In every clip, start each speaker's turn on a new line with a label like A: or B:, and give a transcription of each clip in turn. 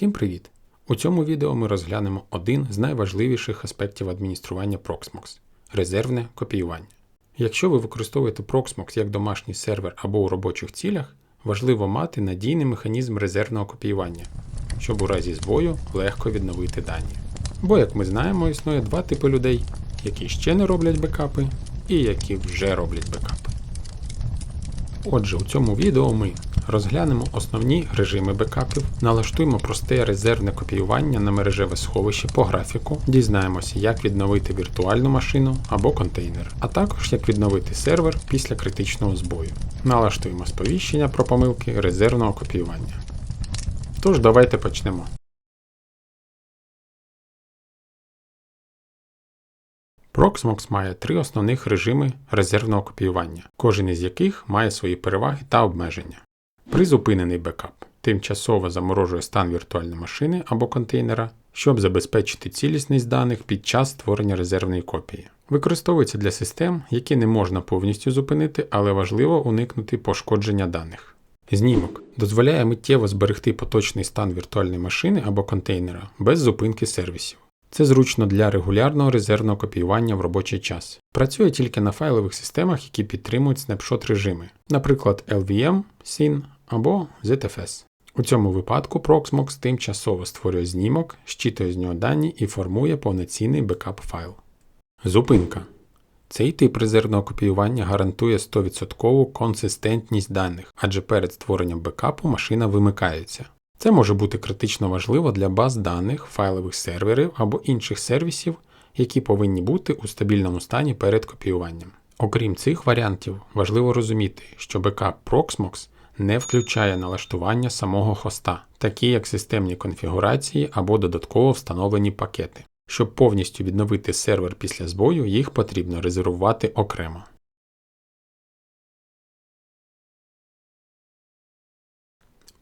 A: Всім привіт! У цьому відео ми розглянемо один з найважливіших аспектів адміністрування Proxmox – резервне копіювання. Якщо ви використовуєте Proxmox як домашній сервер або у робочих цілях, важливо мати надійний механізм резервного копіювання, щоб у разі збою легко відновити дані. Бо, як ми знаємо, існує два типи людей, які ще не роблять бекапи і які вже роблять бекапи. Отже, у цьому відео ми розглянемо основні режими бекапів, налаштуємо просте резервне копіювання на мережеве сховище по графіку, дізнаємося, як відновити віртуальну машину або контейнер, а також як відновити сервер після критичного збою. Налаштуємо сповіщення про помилки резервного копіювання. Тож, давайте почнемо. Proxmox має три основних режими резервного копіювання, кожен із яких має свої переваги та обмеження. Призупинений бекап тимчасово заморожує стан віртуальної машини або контейнера, щоб забезпечити цілісність даних під час створення резервної копії. Використовується для систем, які не можна повністю зупинити, але важливо уникнути пошкодження даних. Знімок дозволяє миттєво зберегти поточний стан віртуальної машини або контейнера без зупинки сервісів. Це зручно для регулярного резервного копіювання в робочий час. Працює тільки на файлових системах, які підтримують снапшот режими, наприклад, LVM, SYN або ZFS. У цьому випадку Proxmox тимчасово створює знімок, щитує з нього дані і формує повноцінний бекап файл. Зупинка. Цей тип резервного копіювання гарантує 100% консистентність даних, адже перед створенням бекапу машина вимикається. Це може бути критично важливо для баз даних, файлових серверів або інших сервісів, які повинні бути у стабільному стані перед копіюванням. Окрім цих варіантів, важливо розуміти, що бекап Proxmox не включає налаштування самого хоста, такі як системні конфігурації або додатково встановлені пакети. Щоб повністю відновити сервер після збою, їх потрібно резервувати окремо.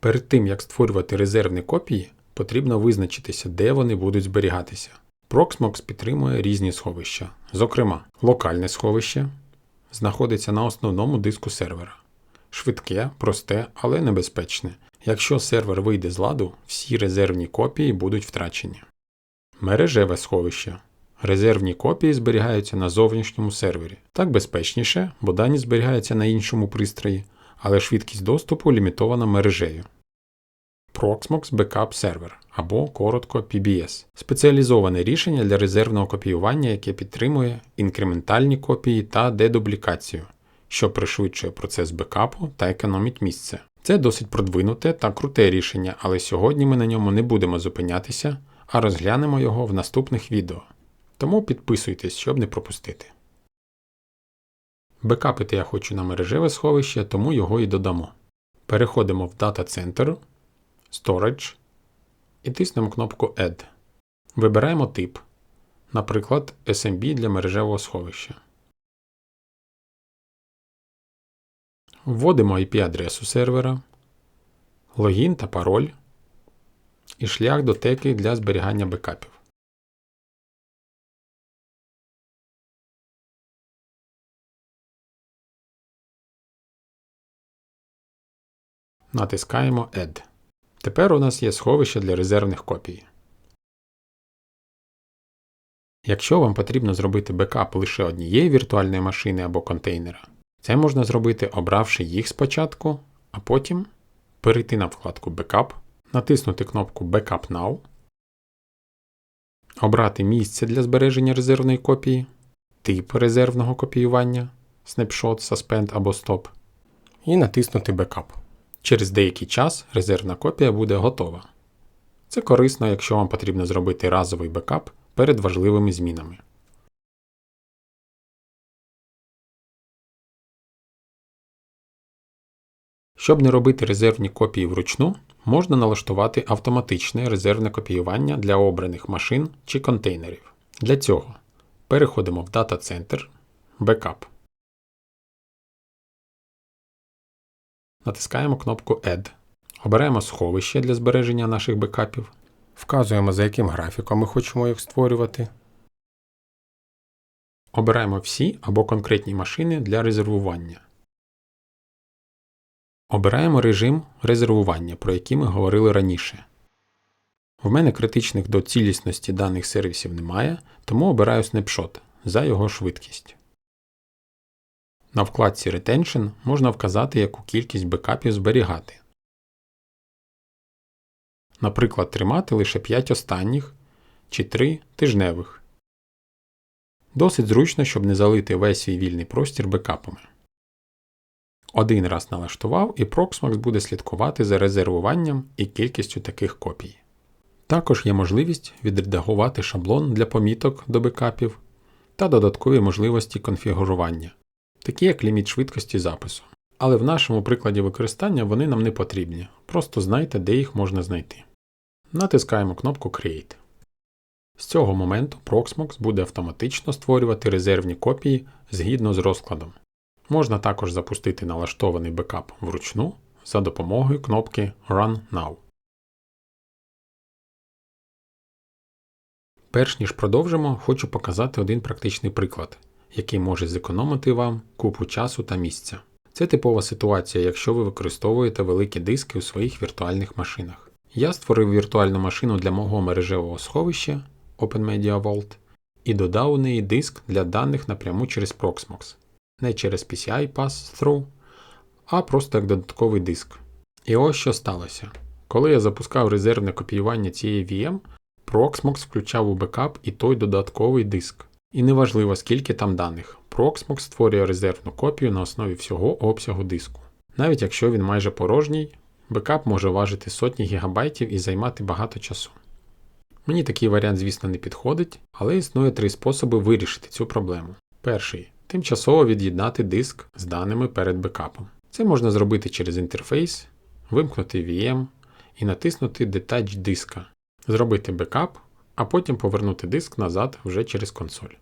A: Перед тим як створювати резервні копії, потрібно визначитися, де вони будуть зберігатися. Proxmox підтримує різні сховища. Зокрема, локальне сховище знаходиться на основному диску сервера. Швидке, просте, але небезпечне. Якщо сервер вийде з ладу, всі резервні копії будуть втрачені. Мережеве сховище. Резервні копії зберігаються на зовнішньому сервері. Так безпечніше, бо дані зберігаються на іншому пристрої, але швидкість доступу лімітована мережею. Proxmox Backup Server або коротко PBS спеціалізоване рішення для резервного копіювання, яке підтримує інкрементальні копії та дедублікацію, що пришвидшує процес бекапу та економить місце. Це досить продвинуте та круте рішення, але сьогодні ми на ньому не будемо зупинятися, а розглянемо його в наступних відео. Тому підписуйтесь, щоб не пропустити. Бекапити я хочу на мережеве сховище, тому його і додамо. Переходимо в Data Center, Storage і тиснемо кнопку Add. Вибираємо тип, наприклад, SMB для мережевого сховища. Вводимо IP-адресу сервера, логін та пароль і шлях до теки для зберігання бекапів. Натискаємо Add. Тепер у нас є сховище для резервних копій. Якщо вам потрібно зробити бекап лише однієї віртуальної машини або контейнера, це можна зробити, обравши їх спочатку, а потім перейти на вкладку Backup, натиснути кнопку Backup Now, обрати місце для збереження резервної копії, тип резервного копіювання, Snapshot, Suspend або Stop, і натиснути Backup. Через деякий час резервна копія буде готова. Це корисно, якщо вам потрібно зробити разовий бекап перед важливими змінами. Щоб не робити резервні копії вручну, можна налаштувати автоматичне резервне копіювання для обраних машин чи контейнерів. Для цього переходимо в Data Center, Backup. Натискаємо кнопку Add. Обираємо сховище для збереження наших бекапів. Вказуємо, за яким графіком ми хочемо їх створювати. Обираємо всі або конкретні машини для резервування. Обираємо режим резервування, про який ми говорили раніше. В мене критичних до цілісності даних сервісів немає, тому обираю снапшот за його швидкість. На вкладці Retention можна вказати, яку кількість бекапів зберігати. Наприклад, тримати лише 5 останніх чи 3 тижневих. Досить зручно, щоб не залити весь свій вільний простір бекапами. Один раз налаштував і Proxmox буде слідкувати за резервуванням і кількістю таких копій. Також є можливість відредагувати шаблон для поміток до бекапів та додаткові можливості конфігурування, такі як ліміт швидкості запису. Але в нашому прикладі використання вони нам не потрібні, просто знайте, де їх можна знайти. Натискаємо кнопку Create. З цього моменту Proxmox буде автоматично створювати резервні копії згідно з розкладом. Можна також запустити налаштований бекап вручну за допомогою кнопки Run Now. Перш ніж продовжимо, хочу показати один практичний приклад, який може зекономити вам купу часу та місця. Це типова ситуація, якщо ви використовуєте великі диски у своїх віртуальних машинах. Я створив віртуальну машину для мого мережевого сховища OpenMedia Vault і додав у неї диск для даних напряму через Proxmox, не через PCI Pass-Through, а просто як додатковий диск. І ось що сталося. Коли я запускав резервне копіювання цієї VM, Proxmox включав у бекап і той додатковий диск. І неважливо скільки там даних, Proxmox створює резервну копію на основі всього обсягу диску. Навіть якщо він майже порожній, бекап може важити сотні гігабайтів і займати багато часу. Мені такий варіант, звісно, не підходить, але існує три способи вирішити цю проблему. Перший тимчасово від'єднати диск з даними перед бекапом. Це можна зробити через інтерфейс, вимкнути VM і натиснути Detach диска, зробити бекап, а потім повернути диск назад вже через консоль.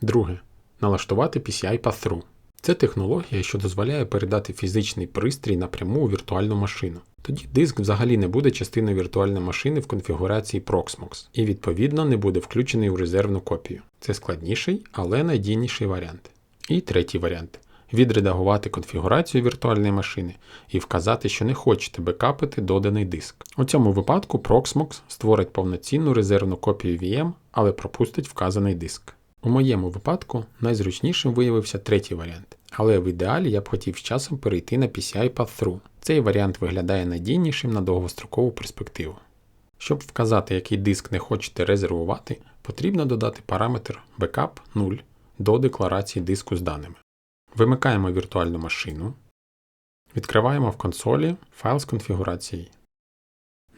A: Друге. Налаштувати PCI Pass-Through. Це технологія, що дозволяє передати фізичний пристрій напряму у віртуальну машину. Тоді диск взагалі не буде частиною віртуальної машини в конфігурації Proxmox і відповідно не буде включений у резервну копію. Це складніший, але надійніший варіант. І третій варіант відредагувати конфігурацію віртуальної машини і вказати, що не хочете бекапити доданий диск. У цьому випадку Proxmox створить повноцінну резервну копію VM, але пропустить вказаний диск. У моєму випадку найзручнішим виявився третій варіант, але в ідеалі я б хотів з часом перейти на PCI Path-Through. Цей варіант виглядає надійнішим на довгострокову перспективу. Щоб вказати, який диск не хочете резервувати, потрібно додати параметр Backup 0 до декларації диску з даними. Вимикаємо віртуальну машину, відкриваємо в консолі файл з конфігурацією.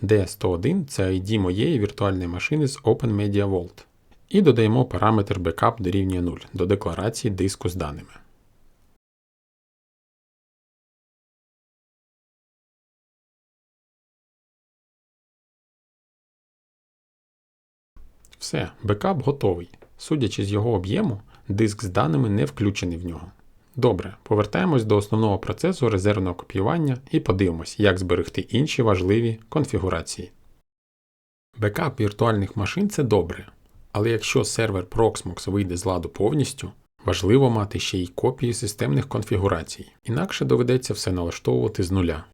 A: D101 це ID моєї віртуальної машини з OpenMedia Vault. І додаємо параметр backup дорівнює 0 до декларації диску з даними. Все, бекап готовий. Судячи з його об'єму, диск з даними не включений в нього. Добре, повертаємось до основного процесу резервного копіювання і подивимось, як зберегти інші важливі конфігурації. Бекап віртуальних машин це добре, але якщо сервер Proxmox вийде з ладу повністю, важливо мати ще й копії системних конфігурацій, інакше доведеться все налаштовувати з нуля.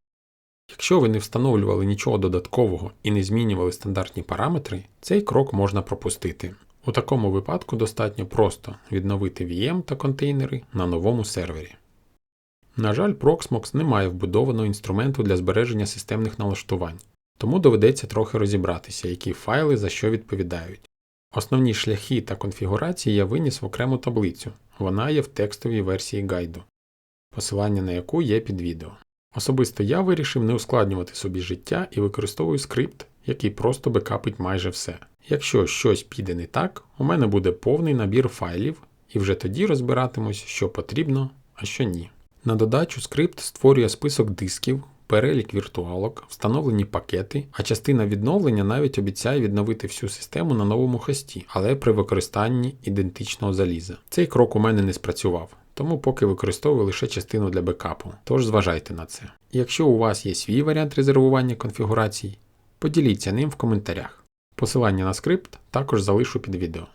A: Якщо ви не встановлювали нічого додаткового і не змінювали стандартні параметри, цей крок можна пропустити. У такому випадку достатньо просто відновити VM та контейнери на новому сервері. На жаль, Proxmox не має вбудованого інструменту для збереження системних налаштувань, тому доведеться трохи розібратися, які файли за що відповідають. Основні шляхи та конфігурації я виніс в окрему таблицю, вона є в текстовій версії гайду, посилання на яку є під відео. Особисто я вирішив не ускладнювати собі життя і використовую скрипт, який просто бекапить майже все. Якщо щось піде не так, у мене буде повний набір файлів, і вже тоді розбиратимусь, що потрібно, а що ні. На додачу скрипт створює список дисків, перелік віртуалок, встановлені пакети, а частина відновлення навіть обіцяє відновити всю систему на новому хості, але при використанні ідентичного заліза. Цей крок у мене не спрацював. Тому поки використовую лише частину для бекапу, тож зважайте на це. Якщо у вас є свій варіант резервування конфігурацій, поділіться ним в коментарях. Посилання на скрипт також залишу під відео.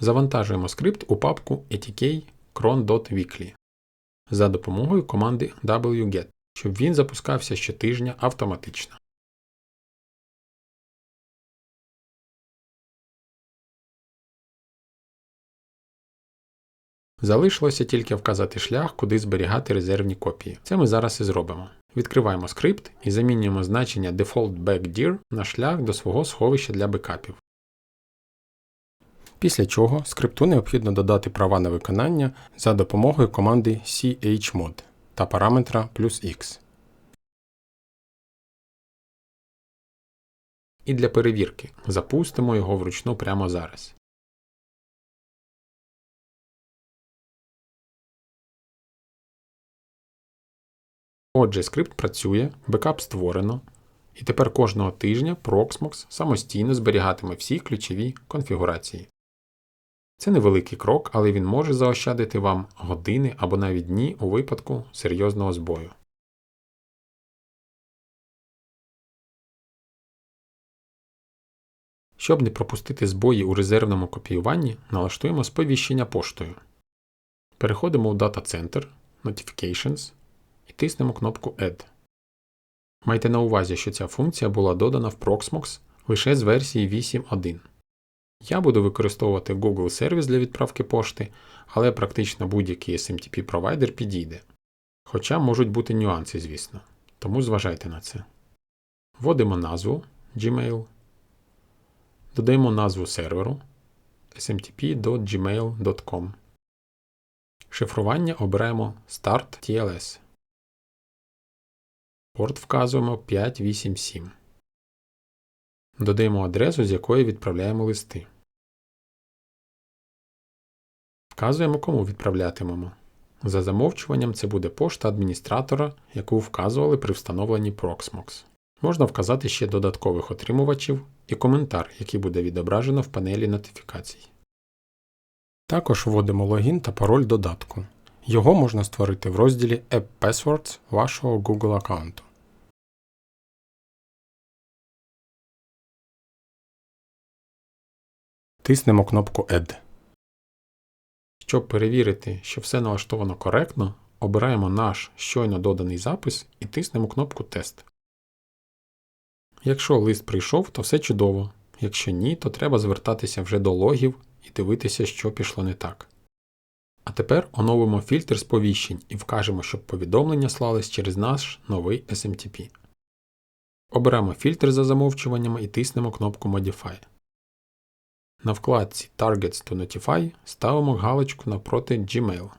A: Завантажуємо скрипт у папку etk cron.weekly за допомогою команди wget, щоб він запускався щотижня автоматично. Залишилося тільки вказати шлях, куди зберігати резервні копії. Це ми зараз і зробимо. Відкриваємо скрипт і замінюємо значення Default Backdir на шлях до свого сховища для бекапів. Після чого скрипту необхідно додати права на виконання за допомогою команди chmod та параметра плюс x. І для перевірки запустимо його вручну прямо зараз. Отже, скрипт працює, бекап створено, і тепер кожного тижня Proxmox самостійно зберігатиме всі ключові конфігурації. Це невеликий крок, але він може заощадити вам години або навіть дні у випадку серйозного збою. Щоб не пропустити збої у резервному копіюванні, налаштуємо сповіщення поштою. Переходимо у Data Center, Notifications і тиснемо кнопку Add. Майте на увазі, що ця функція була додана в Proxmox лише з версії 8.1. Я буду використовувати Google сервіс для відправки пошти, але практично будь-який SMTP провайдер підійде. Хоча можуть бути нюанси, звісно, тому зважайте на це. Вводимо назву Gmail, додаємо назву серверу smtp.gmail.com. Шифрування обираємо Start TLS. Порт вказуємо 587. Додаємо адресу, з якої відправляємо листи. Вказуємо, кому відправлятимемо. За замовчуванням це буде пошта адміністратора, яку вказували при встановленні Proxmox. Можна вказати ще додаткових отримувачів і коментар, який буде відображено в панелі нотифікацій. Також вводимо логін та пароль додатку. Його можна створити в розділі App Passwords вашого Google аккаунту. Тиснемо кнопку Add. Щоб перевірити, що все налаштовано коректно, обираємо наш щойно доданий запис і тиснемо кнопку Тест. Якщо лист прийшов, то все чудово. Якщо ні, то треба звертатися вже до логів і дивитися, що пішло не так. А тепер оновимо фільтр сповіщень і вкажемо, щоб повідомлення слались через наш новий SMTP. Оберемо фільтр за замовчуваннями і тиснемо кнопку Modify. На вкладці Targets to Notify ставимо галочку напроти Gmail.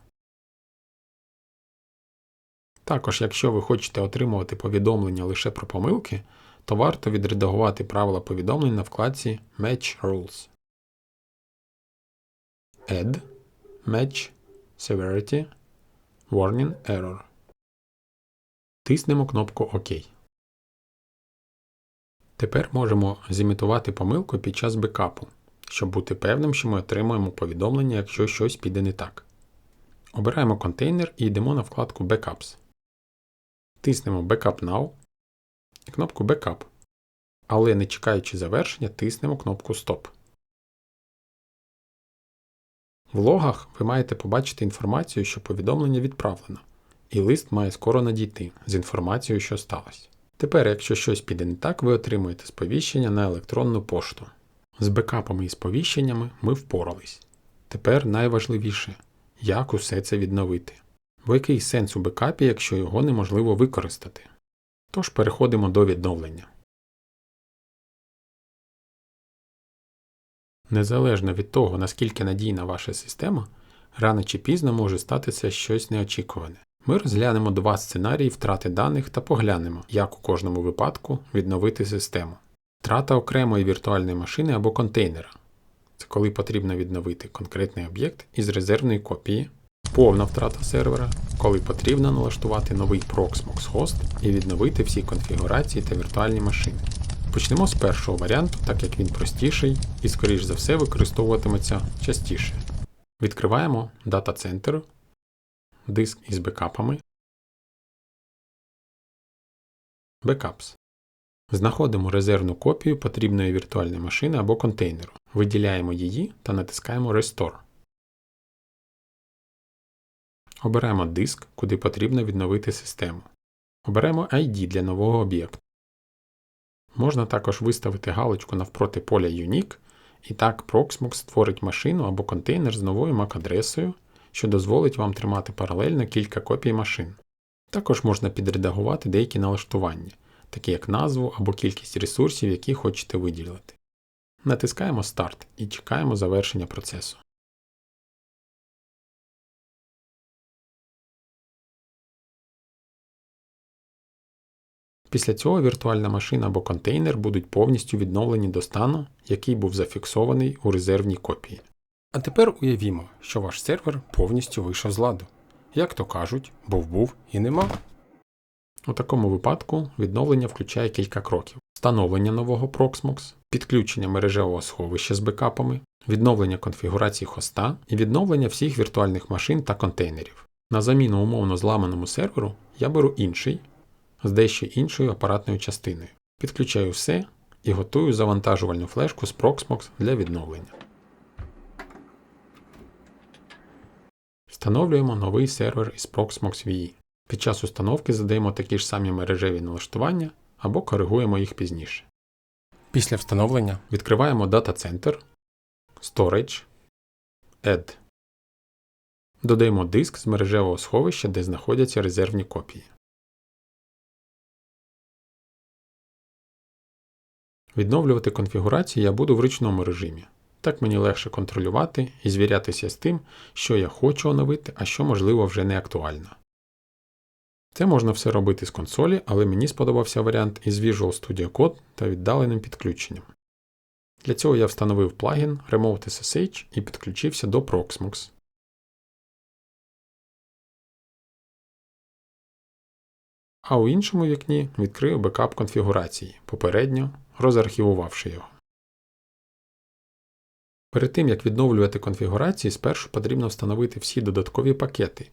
A: Також, якщо ви хочете отримувати повідомлення лише про помилки, то варто відредагувати правила повідомлень на вкладці Match Rules. Add Match Severity Warning Error. Тиснемо кнопку ОК. Тепер можемо зімітувати помилку під час бекапу, щоб бути певним, що ми отримуємо повідомлення, якщо щось піде не так. Обираємо контейнер і йдемо на вкладку Backups. Тиснемо Backup Now і кнопку Backup. Але не чекаючи завершення, тиснемо кнопку Stop. В логах ви маєте побачити інформацію, що повідомлення відправлено, і лист має скоро надійти з інформацією, що сталося. Тепер, якщо щось піде не так, ви отримуєте сповіщення на електронну пошту. З бекапами і сповіщеннями ми впорались. Тепер найважливіше, як усе це відновити. Бо який сенс у бекапі, якщо його неможливо використати? Тож переходимо до відновлення. Незалежно від того, наскільки надійна ваша система, рано чи пізно може статися щось неочікуване. Ми розглянемо два сценарії втрати даних та поглянемо, як у кожному випадку відновити систему. Втрата окремої віртуальної машини або контейнера. Це коли потрібно відновити конкретний об'єкт із резервної копії, повна втрата сервера, коли потрібно налаштувати новий Proxmox хост і відновити всі конфігурації та віртуальні машини. Почнемо з першого варіанту, так як він простіший і, скоріш за все, використовуватиметься частіше. Відкриваємо Data Center, диск із бекапами, Backups. Знаходимо резервну копію потрібної віртуальної машини або контейнеру, виділяємо її та натискаємо Restore. Обираємо диск, куди потрібно відновити систему. Оберемо ID для нового об'єкту. Можна також виставити галочку навпроти поля Unique, і так Proxmox створить машину або контейнер з новою MAC-адресою, що дозволить вам тримати паралельно кілька копій машин. Також можна підредагувати деякі налаштування, такі як назву або кількість ресурсів, які хочете виділити. Натискаємо Старт і чекаємо завершення процесу. Після цього віртуальна машина або контейнер будуть повністю відновлені до стану, який був зафіксований у резервній копії. А тепер уявімо, що ваш сервер повністю вийшов з ладу. Як то кажуть, був був і нема. У такому випадку відновлення включає кілька кроків: встановлення нового Proxmox, підключення мережевого сховища з бекапами, відновлення конфігурації хоста і відновлення всіх віртуальних машин та контейнерів. На заміну умовно зламаному серверу я беру інший з дещо іншою апаратною частиною. Підключаю все і готую завантажувальну флешку з Proxmox для відновлення. Встановлюємо новий сервер із Proxmox VE. Під час установки задаємо такі ж самі мережеві налаштування або коригуємо їх пізніше. Після встановлення відкриваємо Data Center, Storage, Add. Додаємо диск з мережевого сховища, де знаходяться резервні копії. Відновлювати конфігурацію я буду в ручному режимі. Так мені легше контролювати і звірятися з тим, що я хочу оновити, а що можливо вже не актуально. Це можна все робити з консолі, але мені сподобався варіант із Visual Studio Code та віддаленим підключенням. Для цього я встановив плагін Remote SSH і підключився до Proxmox. А у іншому вікні відкрию бекап конфігурації, попередньо розархівувавши його. Перед тим як відновлювати конфігурації, спершу потрібно встановити всі додаткові пакети,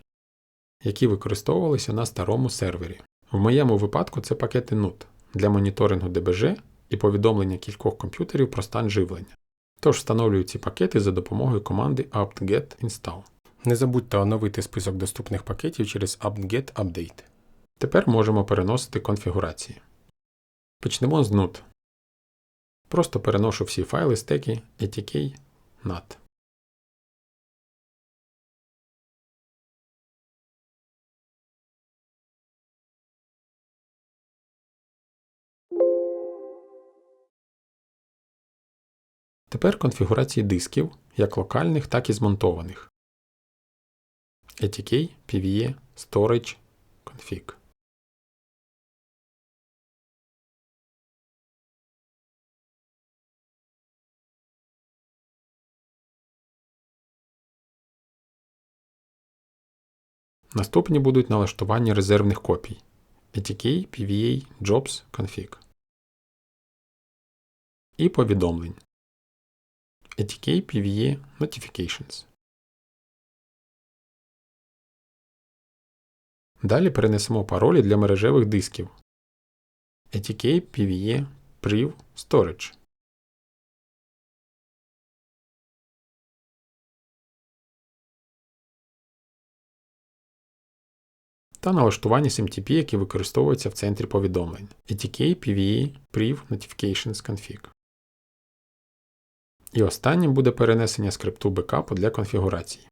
A: які використовувалися на старому сервері. В моєму випадку це пакети NUT для моніторингу DBG і повідомлення кількох комп'ютерів про стан живлення. Тож встановлюю ці пакети за допомогою команди apt-get install. Не забудьте оновити список доступних пакетів через apt-get update. Тепер можемо переносити конфігурації. Почнемо з NUT. Просто переношу всі файли стеки etk NAT. Тепер конфігурації дисків, як локальних, так і змонтованих. ATK, PVE, Storage, Config. Наступні будуть налаштування резервних копій ATK, PVA, Jobs, Config. І повідомлень ATK, PVA, Notifications. Далі перенесемо паролі для мережевих дисків ATK, PVE, Priv, Storage. та налаштування SMTP, які використовуються в центрі повідомлень ATK, PVE, Priv, Notifications Config. І останнім буде перенесення скрипту бекапу для конфігурації.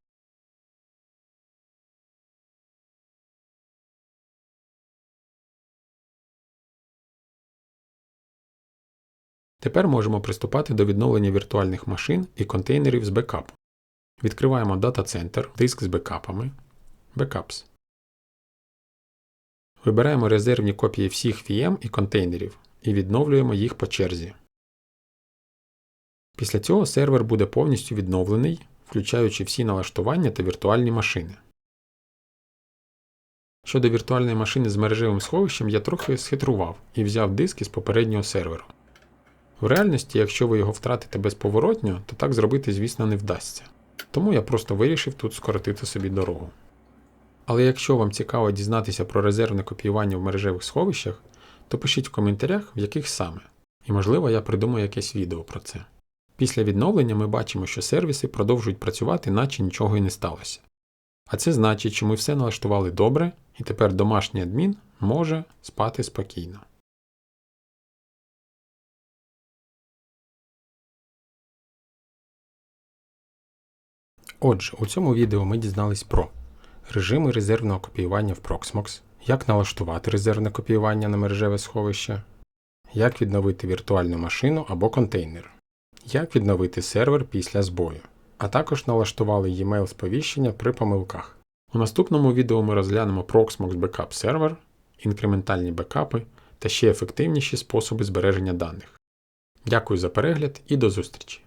A: Тепер можемо приступати до відновлення віртуальних машин і контейнерів з бекапу. Відкриваємо Data Center, диск з бекапами, Backups. Вибираємо резервні копії всіх VM і контейнерів і відновлюємо їх по черзі. Після цього сервер буде повністю відновлений, включаючи всі налаштування та віртуальні машини. Щодо віртуальної машини з мережевим сховищем я трохи схитрував і взяв диски з попереднього серверу. В реальності, якщо ви його втратите безповоротньо, то так зробити, звісно, не вдасться. Тому я просто вирішив тут скоротити собі дорогу. Але якщо вам цікаво дізнатися про резервне копіювання в мережевих сховищах, то пишіть в коментарях, в яких саме, і можливо я придумаю якесь відео про це. Після відновлення ми бачимо, що сервіси продовжують працювати, наче нічого і не сталося. А це значить, що ми все налаштували добре, і тепер домашній адмін може спати спокійно. Отже, у цьому відео ми дізнались про режими резервного копіювання в Proxmox, як налаштувати резервне копіювання на мережеве сховище, як відновити віртуальну машину або контейнер, як відновити сервер після збою, а також налаштували e-mail сповіщення при помилках. У наступному відео ми розглянемо Proxmox Backup Server, інкрементальні бекапи та ще ефективніші способи збереження даних. Дякую за перегляд і до зустрічі!